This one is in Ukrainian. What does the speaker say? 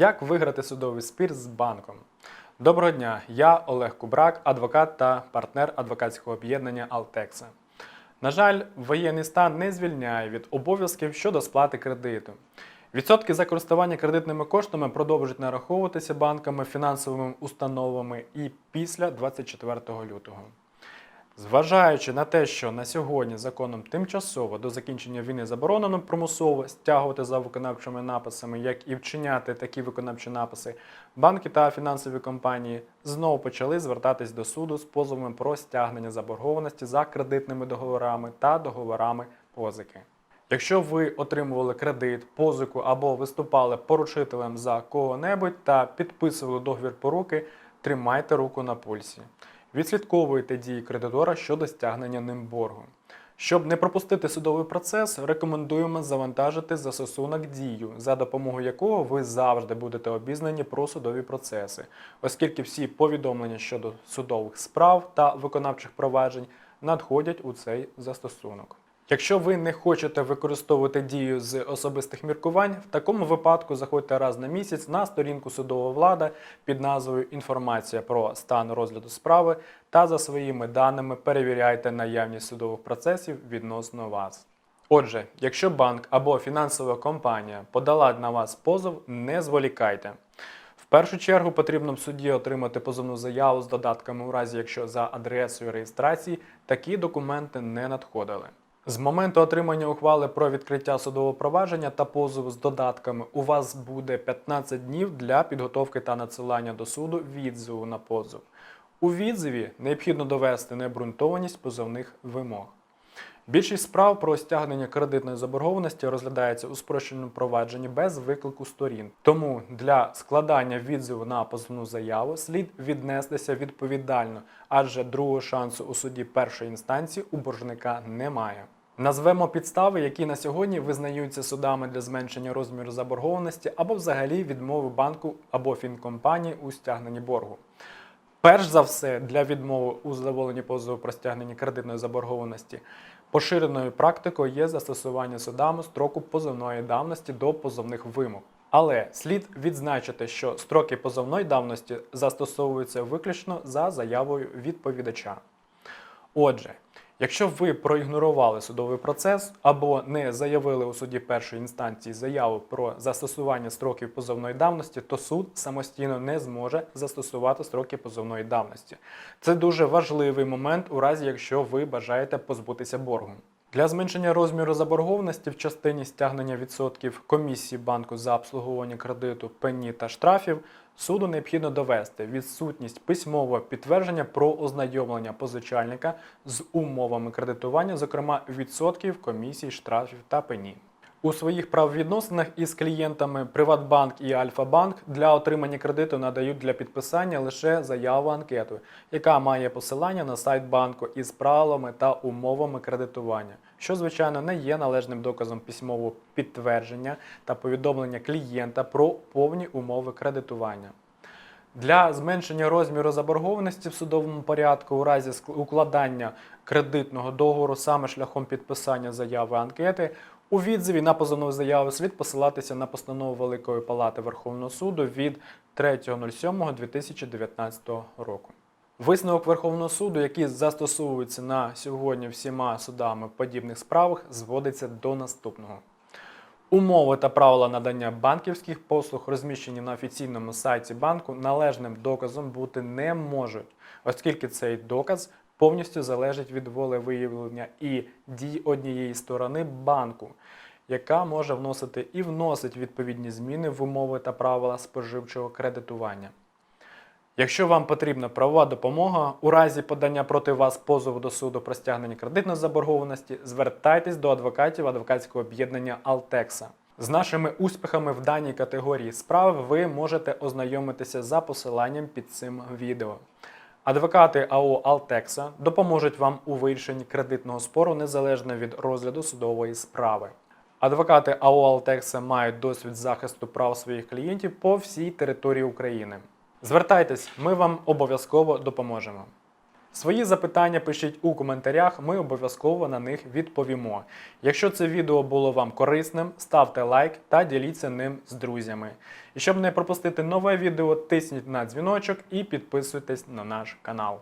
Як виграти судовий спір з банком? Доброго дня, я Олег Кубрак, адвокат та партнер адвокатського об'єднання Алтекса. На жаль, воєнний стан не звільняє від обов'язків щодо сплати кредиту. Відсотки за користування кредитними коштами продовжують нараховуватися банками, фінансовими установами і після 24 лютого. Зважаючи на те, що на сьогодні законом тимчасово до закінчення війни заборонено примусово стягувати за виконавчими написами, як і вчиняти такі виконавчі написи, банки та фінансові компанії знову почали звертатись до суду з позовами про стягнення заборгованості за кредитними договорами та договорами позики. Якщо ви отримували кредит, позику або виступали поручителем за кого-небудь та підписували договір поруки, тримайте руку на пульсі. Відслідковуйте дії кредитора щодо стягнення ним боргу. Щоб не пропустити судовий процес, рекомендуємо завантажити застосунок дію, за допомогою якого ви завжди будете обізнані про судові процеси, оскільки всі повідомлення щодо судових справ та виконавчих проваджень надходять у цей застосунок. Якщо ви не хочете використовувати дію з особистих міркувань, в такому випадку заходьте раз на місяць на сторінку судова влада під назвою Інформація про стан розгляду справи та за своїми даними перевіряйте наявність судових процесів відносно вас. Отже, якщо банк або фінансова компанія подала на вас позов, не зволікайте. В першу чергу потрібно в суді отримати позовну заяву з додатками у разі, якщо за адресою реєстрації такі документи не надходили. З моменту отримання ухвали про відкриття судового провадження та позову з додатками у вас буде 15 днів для підготовки та надсилання до суду відзиву на позов. У відзиві необхідно довести необґрунтованість позовних вимог. Більшість справ про стягнення кредитної заборгованості розглядається у спрощеному провадженні без виклику сторін. Тому для складання відзиву на позовну заяву слід віднестися відповідально, адже другого шансу у суді першої інстанції у боржника немає. Назвемо підстави, які на сьогодні визнаються судами для зменшення розміру заборгованості або взагалі відмови банку або фінкомпанії у стягненні боргу. Перш за все, для відмови у задоволенні позову про стягнення кредитної заборгованості поширеною практикою є застосування судами строку позовної давності до позовних вимог. Але слід відзначити, що строки позовної давності застосовуються виключно за заявою відповідача. Отже, якщо ви проігнорували судовий процес або не заявили у суді першої інстанції заяву про застосування строків позовної давності, то суд самостійно не зможе застосувати строки позовної давності. Це дуже важливий момент у разі, якщо ви бажаєте позбутися боргу. Для зменшення розміру заборгованості в частині стягнення відсотків комісії банку за обслуговування кредиту, пені та штрафів суду необхідно довести відсутність письмового підтвердження про ознайомлення позичальника з умовами кредитування, зокрема відсотків комісій, штрафів та пені. У своїх правовідносинах із клієнтами Приватбанк і Альфа-Банк для отримання кредиту надають для підписання лише заяву анкету, яка має посилання на сайт банку із правилами та умовами кредитування, що звичайно не є належним доказом письмового підтвердження та повідомлення клієнта про повні умови кредитування. Для зменшення розміру заборгованості в судовому порядку у разі укладання кредитного договору саме шляхом підписання заяви анкети у відзиві на позовну заяву слід посилатися на постанову Великої Палати Верховного суду від 3.07.2019 року. Висновок Верховного суду, який застосовується на сьогодні всіма судами в подібних справах, зводиться до наступного. Умови та правила надання банківських послуг, розміщені на офіційному сайті банку, належним доказом бути не можуть, оскільки цей доказ повністю залежить від волевиявлення і дій однієї сторони банку, яка може вносити і вносить відповідні зміни в умови та правила споживчого кредитування. Якщо вам потрібна правова допомога у разі подання проти вас позову до суду про стягнення кредитної заборгованості, звертайтесь до адвокатів адвокатського об'єднання Алтекса. З нашими успіхами в даній категорії справ ви можете ознайомитися за посиланням під цим відео. Адвокати АО Алтекса допоможуть вам у вирішенні кредитного спору незалежно від розгляду судової справи. Адвокати АО Алтекса мають досвід захисту прав своїх клієнтів по всій території України. Звертайтесь, ми вам обов'язково допоможемо. Свої запитання пишіть у коментарях, ми обов'язково на них відповімо. Якщо це відео було вам корисним, ставте лайк та діліться ним з друзями. І щоб не пропустити нове відео, тисніть на дзвіночок і підписуйтесь на наш канал.